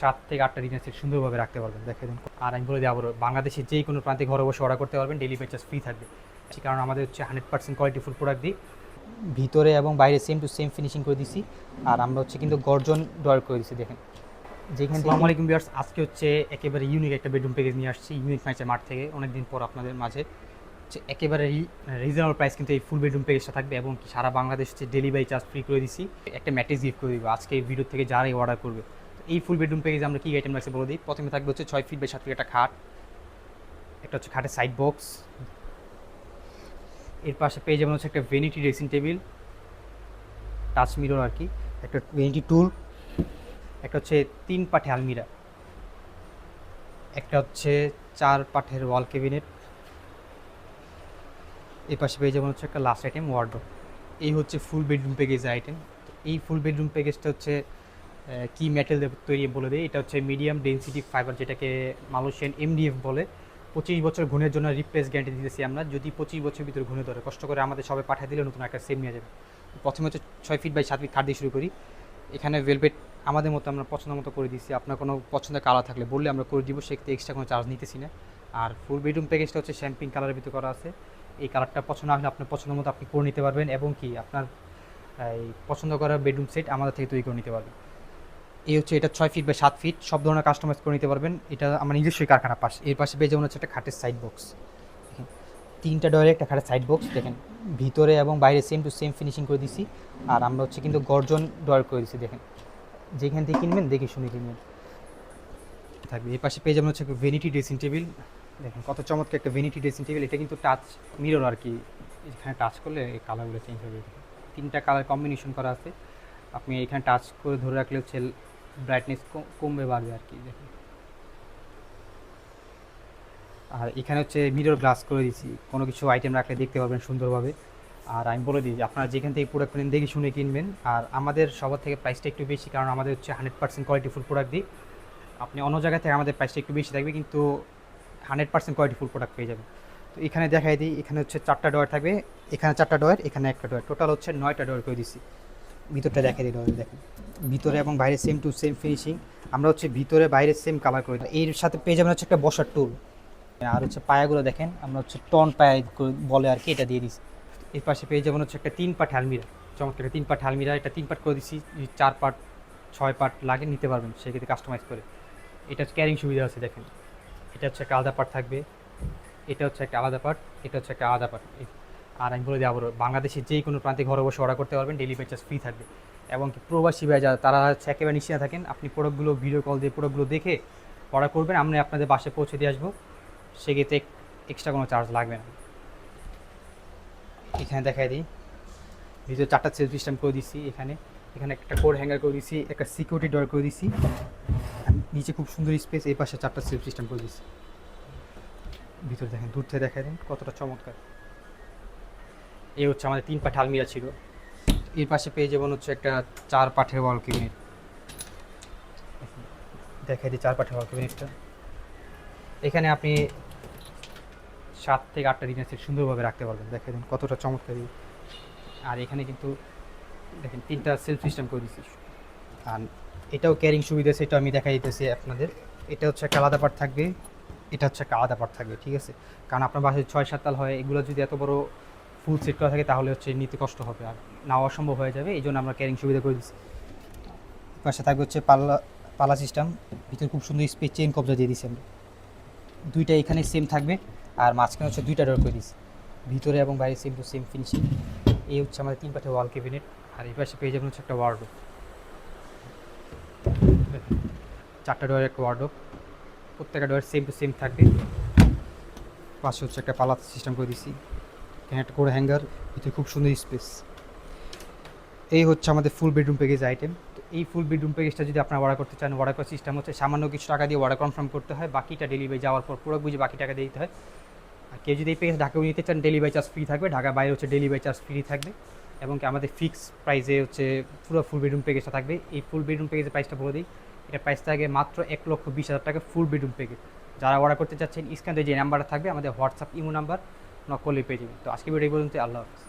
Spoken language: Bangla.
সাত থেকে আটটা ডিনার সেট সুন্দরভাবে রাখতে পারবেন। দেখে দিন আর আমি বলে দিই আবারও, বাংলাদেশের যে কোনো প্রান্তে ঘরে বসে অর্ডার করতে পারবেন ডেলিভারি চার্জ ফ্রি থাকবে। কারণ আমাদের হচ্ছে hundred percent quality full product দিই। ভিতরে এবং বাইরে সেম টু সেম ফিনিশিং করে দিছি। আর আমরা হচ্ছে কিন্তু গর্জন ডয়ার করে দিছি, দেখেন। যেখানে আলাইকুম ভিউয়ার্স আজকে হচ্ছে একেবারে ইউনিক একটা বেডরুম প্যাকেজ নিয়ে আসছি ইউনিক ম্যাচের মাঠ থেকে, অনেকদিন পর আপনাদের মাঝে। হচ্ছে একেবারে রিজনেবল প্রাইস কিন্তু এই ফুল বেডরুম প্যাকেজটা থাকবে এবং সারা বাংলাদেশ হচ্ছে ডেলিভারি চার্জ ফ্রি করে দিছি। একটা ম্যাট্রেস গিফট করে দিব। আজকে এই ভিডিও থেকে যারাই অর্ডার করবে এই ফুল বেডরুম প্যাকেজ আমরা কী আইটেম রাখছি বলে দিই? প্রথমে থাকবে হচ্ছে ছয় ফিট বাই সাত ফিট একটা খাট। একটা হচ্ছে খাটের সাইড বক্স এর পাশে পেয়ে যাবেন হচ্ছে একটা vanity dressing table touch mirror আর কি, একটা ভেনিটি টুল একটা হচ্ছে তিন পাঠে আলমিরা, একটা হচ্ছে চার পাঠের ওয়াল ক্যাবিনেট এই পাশে পেয়ে যাবেন হচ্ছে একটা লাস্ট আইটেম ওয়ার্ড্রোব এই হচ্ছে ফুল বেডরুম প্যাকেজ আইটেম এই ফুল বেডরুম প্যাকেজটা হচ্ছে কি মেটেল তৈরি বলে দেয়। এটা হচ্ছে মিডিয়াম ডেনসিটি ফাইবার যেটাকে মালয়েশিয়ান এমডিএফ বলে। পঁচিশ বছর ঘুণের জন্য রিপ্লেস গ্যারান্টি দিতেছি আমরা। যদি পঁচিশ বছর ভিতরে ঘুরে ধরে, কষ্ট করে আমাদের সবাই পাঠিয়ে দিলে নতুন একটা সেম নিয়ে যাবে। প্রথমে হচ্ছে ছয় ফিট বাই সাত ফিট খাট দিয়ে শুরু করি। এখানে ভেলভেট আমাদের মতো আমরা পছন্দ মতো করে দিচ্ছি আপনার কোনো পছন্দের কালার থাকলে বললে আমরা করে দিব সেক্ষেত্রে এক্সট্রা কোনো চার্জ নিতেছি না। আর ফুল বেডরুম প্যাকেজটা হচ্ছে শ্যাম্পিং কালারের ভিতরে করা আছে। এই কালারটা পছন্দ না হলে আপনার পছন্দ মতো আপনি করে নিতে পারবেন এবং কি আপনার এই পছন্দ করা বেডরুম সেট আমাদের থেকে তৈরি করে নিতে পারবেন। এই হচ্ছে এটা ছয় ফিট বা সাত ফিট সব ধরনের কাস্টমাইজ করে নিতে পারবেন। এটা আমার নিজস্বই কারখানা পাশ। এর পাশে পেয়ে যেমন হচ্ছে একটা খাটের সাইড বক্স তিনটা ডয়ারে একটা খাটের সাইড বক্স দেখেন, ভিতরে এবং বাইরে সেম টু সেম ফিনিশিং করে দিছি। আর আমরা হচ্ছে কিন্তু গর্জন ডয়ার করে দিছি, দেখেন। যেখান থেকে কিনবেন, দেখে শুনে কিনবেন। থাকবে, এর পাশে পেয়ে যাবেন হচ্ছে ভেনিটি ড্রেসিং টেবিল দেখেন, কত চমৎকার একটা ভেনিটি ড্রেসিং টেবিল এটা কিন্তু টাচ মিরর আর কি। এখানে টাচ করলে এই কালারগুলো চেঞ্জ হবে তিনটা কালার কম্বিনেশন করা আছে। আপনি এখানে টাচ করে ধরে রাখলে হচ্ছে ব্রাইটনেস কমবে বাড়বে আর কি, দেখুন। আর এখানে হচ্ছে মিরর গ্লাস করে দিয়েছি। কোনো কিছু আইটেম রাখলে দেখতে পারবেন সুন্দরভাবে। আর আমি বলে দিই আপনারা যেখান থেকে প্রোডাক্ট কিনেন, দেখে শুনে কিনবেন। আর আমাদের সবার থেকে প্রাইসটা একটু বেশি, কারণ আমাদের হচ্ছে হান্ড্রেড পার্সেন্ট কোয়ালিটিফুল প্রোডাক্ট দিই। আপনি অন্য জায়গা থেকে আমাদের প্রাইসটা একটু বেশি থাকবে, কিন্তু হান্ড্রেড পার্সেন্ট কোয়ালিটিফুল প্রোডাক্ট পেয়ে যাবেন। তো এখানে দেখাই দিই, এখানে হচ্ছে চারটা ডয়ার থাকবে। এখানে চারটা ডয়ার এখানে একটা ডয়ার টোটাল হচ্ছে নয়টা ডয়ার করে দিচ্ছি ভিতরটা দেখাই দিই ডয়ার দেখেন। ভিতরে এবং বাইরে সেম টু সেম ফিনিশিং আমরা হচ্ছে ভিতরে, বাইরে সেম কালার করে। এর সাথে পেয়ে যাবেন হচ্ছে একটা বসার টুল আর হচ্ছে পায়াগুলো দেখেন, আমরা হচ্ছে টন পায়া বলে আর কি, এটা দিয়ে দিচ্ছি এর পাশে পেয়ে যাবেন হচ্ছে একটা তিন পাট আলমিরা চমৎকার তিন পাট আলমিরা এটা তিন পাট করে যদি চার পাট, ছয় পাট লাগে, নিতে পারবেন, সেক্ষেত্রে কাস্টমাইজ করে। এটা ক্যারিং সুবিধা আছে, দেখেন। এটা হচ্ছে একটা আলাদা পার্ট থাকবে। এটা হচ্ছে একটা আলাদা পার্ট এটা হচ্ছে একটা আলাদা পার্ট আর আমি বলে দিই আবারও, বাংলাদেশের যে কোনো প্রান্তে ঘরে বসে অর্ডার করতে পারবেন ডেলিভারি চার্জ ফ্রি থাকবে। এবং প্রবাসী ভাই যারা, তারা হচ্ছে একেবারে নিশ্চিন্ত থাকেন। আপনি প্রোডাক্টগুলো ভিডিও কল দিয়ে প্রোডাক্টগুলো দেখে অর্ডার করবেন। আমরা আপনাদের বাসায় পৌঁছে দিয়ে আসব। সেক্ষেত্রে এক্সট্রা কোনো চার্জ লাগবে না। এখানে দেখাই দিই। ভিতরে চারটা সেলফ সিস্টেম করে দিচ্ছি এখানে। এখানে একটা কোড হ্যাঙ্গার করে দিচ্ছি একটা সিকিউরিটি ডোর করে দিচ্ছি নিচে খুব সুন্দর স্পেস এই পাশে চারটা সেলফ সিস্টেম করে দিচ্ছি ভিতরে দেখেন, দূর থেকে দেখাই দিন কতটা চমৎকার। এই হচ্ছে আমাদের তিন পাঠে আলমিরা ছিল। এর পাশে পেয়ে যাবেন হচ্ছে একটা চার পাঠের ওয়াল ক্যাবিনেট দেখাই দিই চার পাঠের ওয়াল ক্যাবিনেটটা এখানে আপনি সাত থেকে আটটা ডিনার সেট সুন্দরভাবে রাখতে পারবেন। দেখেন কতটা চমৎকার। আর এখানে কিন্তু দেখেন তিনটা সেলফ সিস্টেম করে দিচ্ছি আর এটাও ক্যারিং সুবিধা সেটা আমি দেখাই দিতেছি আপনাদের। এটা হচ্ছে একটা আলাদা পার্ট থাকবে, এটা হচ্ছে একটা আলাদা পার্ট থাকবে, ঠিক আছে? কারণ আপনার বাসায় ছয় সাত তাল হয়, এগুলো যদি এত বড় ফুল সেট করা থাকে তাহলে হচ্ছে নিতে কষ্ট হবে আর। নেওয়া অসম্ভব হয়ে যাবে, এই জন্য আমরা ক্যারিং সুবিধা করে দিচ্ছি পাশে থাকবে হচ্ছে পাল্লা পালা সিস্টেম ভিতরে খুব সুন্দর স্পেস চেন কবজা দিয়ে দিচ্ছি আমরা। দুইটা এখানে সেম থাকবে, আর মাঝখানে হচ্ছে দুইটা ডোর করে দিচ্ছি ভিতরে এবং বাইরে সেম টু সেম ফিনিশিং এই হচ্ছে আমাদের তিন পাঠে ওয়াল ক্যাবিনেট আর এই পাশে পেয়ে যাবেন হচ্ছে একটা ওয়ার্ডরোব চারটা ডোরের একটা ওয়ার্ডরোব প্রত্যেকটা ডোর সেম টু সেম থাকবে। পাশে হচ্ছে একটা পালা সিস্টেম করে দিচ্ছি এখানে একটা করে হ্যাঙ্গার ভিতরে খুব সুন্দর স্পেস এই হচ্ছে আমাদের ফুল বেডরুম প্যাকেজ আইটেম তো এই ফুল বেডরুম প্যাকেজটা যদি আপনারা অর্ডার করতে চান অর্ডার করার সিস্টেম হচ্ছে সামান্য কিছু টাকা দিয়ে অর্ডার কনফার্ম করতে হয়। বাকিটা ডেলিভারি যাওয়ার পর পুরো বুঝে বাকি টাকা দিয়ে দিতে হয়। আর কেউ যদি এই প্যাকেজ ঢাকাও নিতে চান ডেলিভারি চার্জ ফ্রি থাকবে। ঢাকা বাইরে হচ্ছে ডেলিভারি চার্জ ফ্রি থাকবে। এবং কি আমাদের ফিক্স প্রাইসে হচ্ছে পুরো ফুল বেডরুম প্যাকেজটা থাকবে। এই ফুল বেডরুম প্যাকেজের প্রাইসটা বলে দিই। এটা প্রাইস থাকে মাত্র এক লক্ষ বিশ হাজার টাকা ফুল বেডরুম প্যাকেজ যারা অর্ডার করতে চাচ্ছেন স্ক্যানে যে নাম্বারটা থাকবে, আমাদের হোয়াটসঅ্যাপ ইমো নাম্বার নক করলে পেয়ে যাবেন। তো আজকে ভিডিও পর্যন্ত আল্লাহ হাফিজ।